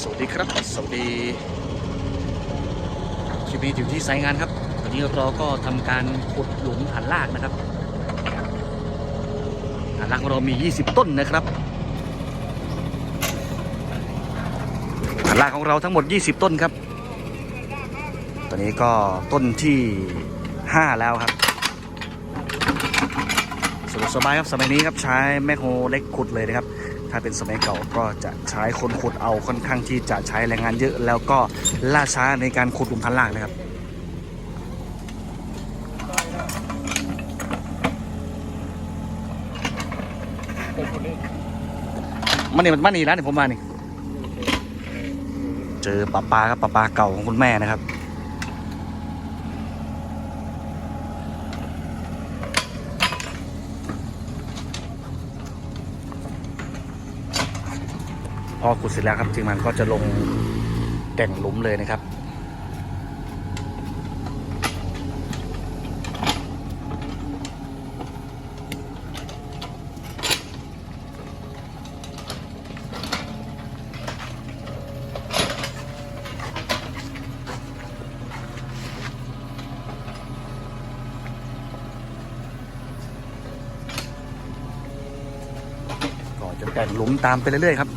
สวัสดีครับ สวัสดีคลิปนี้อยู่ที่ไซต์งานครับ ตอนนี้เราก็ทำการขุดหลุมฐานรากนะครับฐานรากเรามี 20 ต้นนะครับฐานรากของเราทั้งหมด 20 ต้นครับ ตอนนี้ก็ต้นที่ 5 แล้วครับสะดวกสบายครับสมัยนี้ครับใช้แมคโฮเล็กขุดเลยนะครับ ถ้าเป็นสมัยเก่าก็จะใช้คนขุดเอาค่อนข้างที่จะใช้แรงงานเยอะ แล้วก็ล่าช้าในการขุดหลุมพันล่างนะครับมันนี่มันมันนี่ร้านนี่ผมมานี่ เจอปลาปลาครับปลาปลาเก่าของคุณแม่นะครับ พอขุดเสร็จแล้วครับทีมงานก็จะลงแต่งหลุมเลยนะครับ ก็จะแต่งหลุมตามไปเรื่อยๆครับ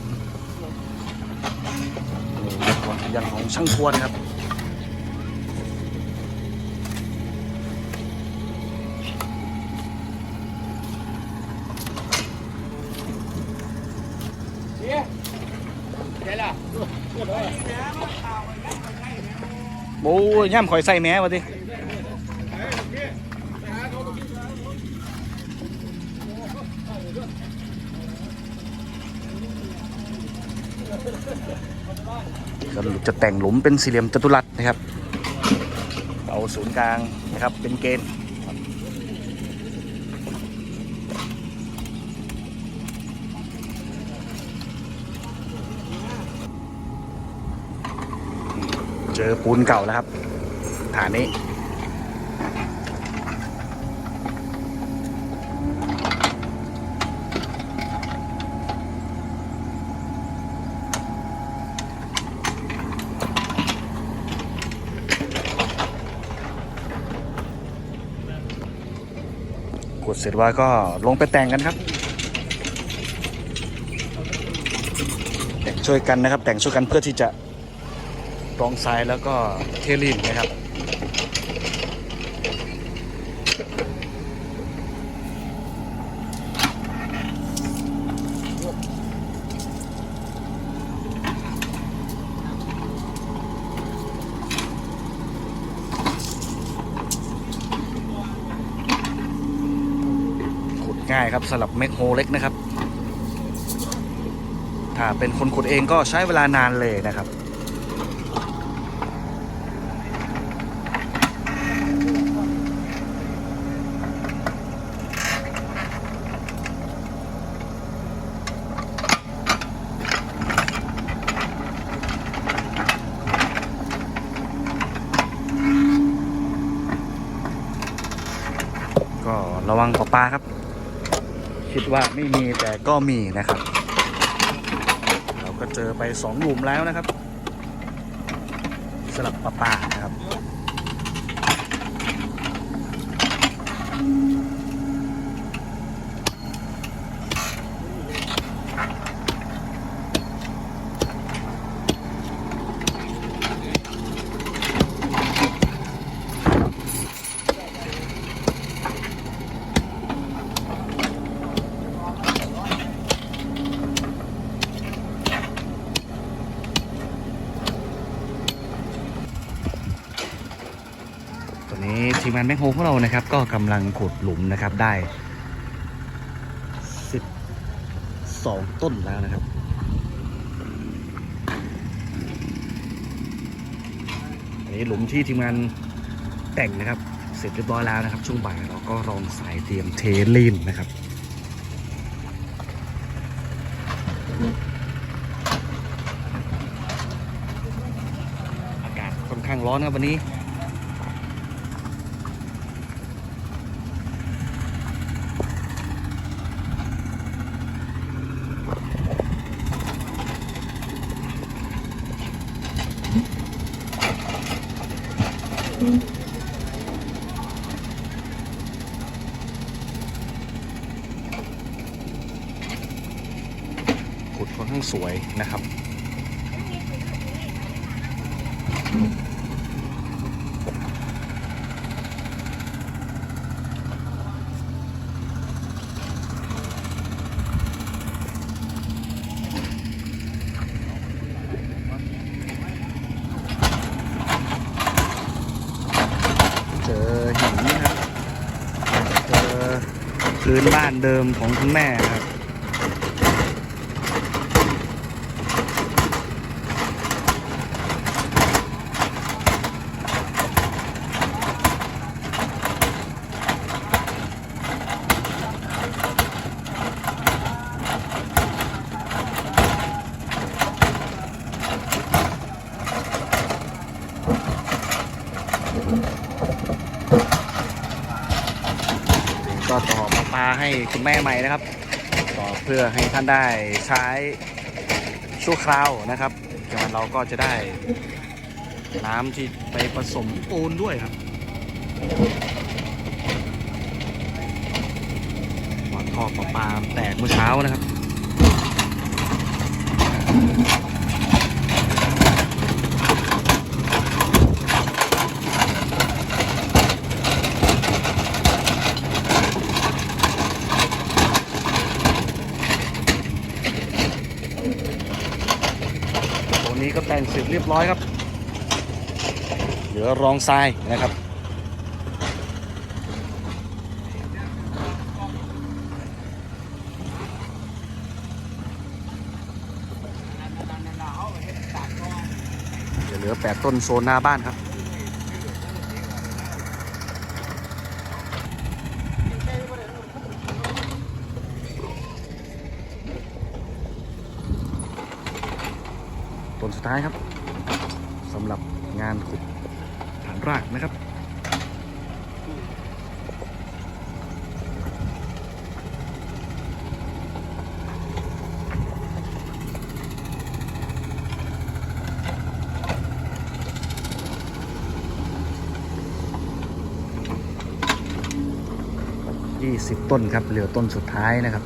นี่ความขยันของช่างทวนครับโอ้ยย่ำข่อยใส่แม้วะดิ สรุปจะแต่งหลุมเป็นสี่เหลี่ยมจัตุรัสนะครับ เอาศูนย์กลางนะครับเป็นเกณฑ์เจอปูนเก่าแล้วครับ ฐานนี้ ดเสร็จว่าก็ลงไปแต่งกันครับ แต่งช่วยกันนะครับ แต่งช่วยกันเพื่อที่จะรองทรายแล้วก็เทลินนะครับายครับสำหรับเมคโฮเล็กนะครับ ถ้าเป็นคนขุดเองก็ใช้เวลานานเลยนะครับก็ระวังปลาปลาครับ คิดว่าไม่มีแต่ก็มีนะครับ เราก็เจอไปสองหลุมแล้วนะครับสลับปลาปลานะครับ ตอนนี้ที มงานแมคโฮของเรานะครับ ก็กำลังขุดหลุมนะครับได้ 12 ต้นแล้วนะครับอันนี้หลุมที่ทีมงานแต่งนะครับ เสร็จเรียบร้อยแล้วนะครับ ช่วงบ่ายเราก็รองสายเตรียมเทลีนนะครับอากาศค่อนข้างร้อนครับวันนี้ อนข้างสวยนะครับ เจอหินนะครับเจอพื้นบ้านเดิมของคุณแม่ครับ ก็ต่อประปาให้คุณแม่ใหม่นะครับ ต่อเพื่อให้ท่านได้ใช้ชั่วคราวนะครับจากนั้นเราก็จะได้น้ำที่ไปผสมปูนด้วยครับวางท่อประปาแตกเมื่อเช้านะครับ ตัวนี้ก็แต่งเสร็จเรียบร้อยครับ เหลือรองทรายนะครับเหลือ8ต้นโซนหน้าบ้านครับ สุดท้ายครับสำหรับงานขุดฐานรากนะครับ20 ต้นครับ เหลือต้นสุดท้ายนะครับ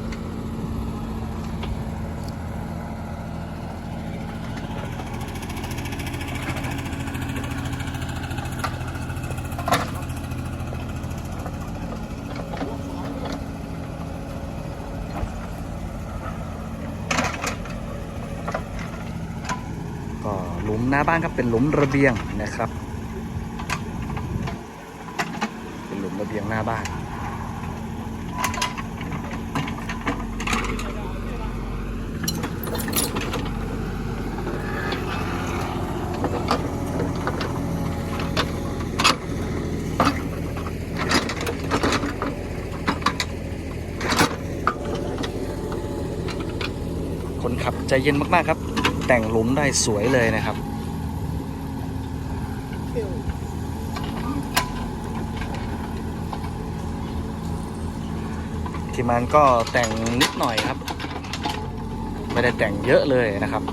ก็หลุมหน้าบ้านครับเป็นหลุมระเบียงนะครับ เป็นหลุมระเบียงหน้าบ้านคนขับใจเย็นมาก ๆ ครับ แต่งหลุมได้สวยเลยนะครับ ทีมงานก็แต่งนิดหน่อยครับ ไม่ได้แต่งเยอะเลยนะครับ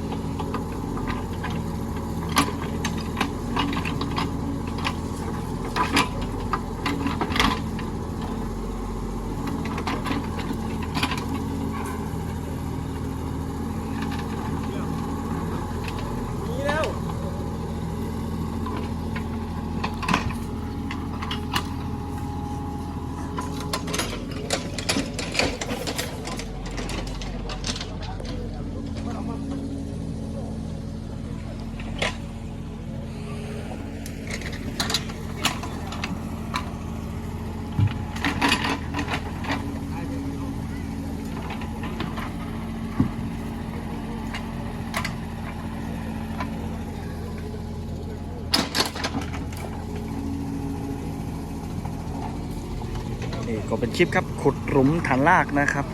นี่ก็เป็นคลิปครับขุดหลุมฐานรากนะครับ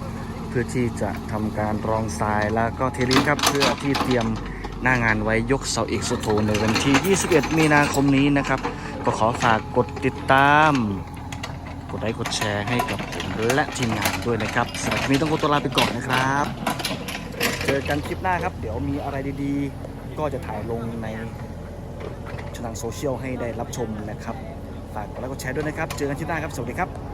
เพื่อที่จะทำการรองทรายแล้วก็เทลิงครับเพื่อที่เตรียมหน้างานไว้ยกเสาเอกสุโธในวันที่ 21 มีนาคมนี้นะครับ ก็ขอฝากกดติดตาม กดไลค์กดแชร์ให้กับผมและทีมงานด้วยนะครับสำหรับคลิปนี้ต้องขอตัวลาไปก่อนนะครับ เจอกันคลิปหน้าครับ เดี๋ยวมีอะไรดีๆ ก็จะถ่ายลงในช่องทางโซเชียลให้ได้รับชมนะครับ ฝากกดไลค์กดแชร์ด้วยนะครับ เจอกันที่หน้าครับ สวัสดีครับ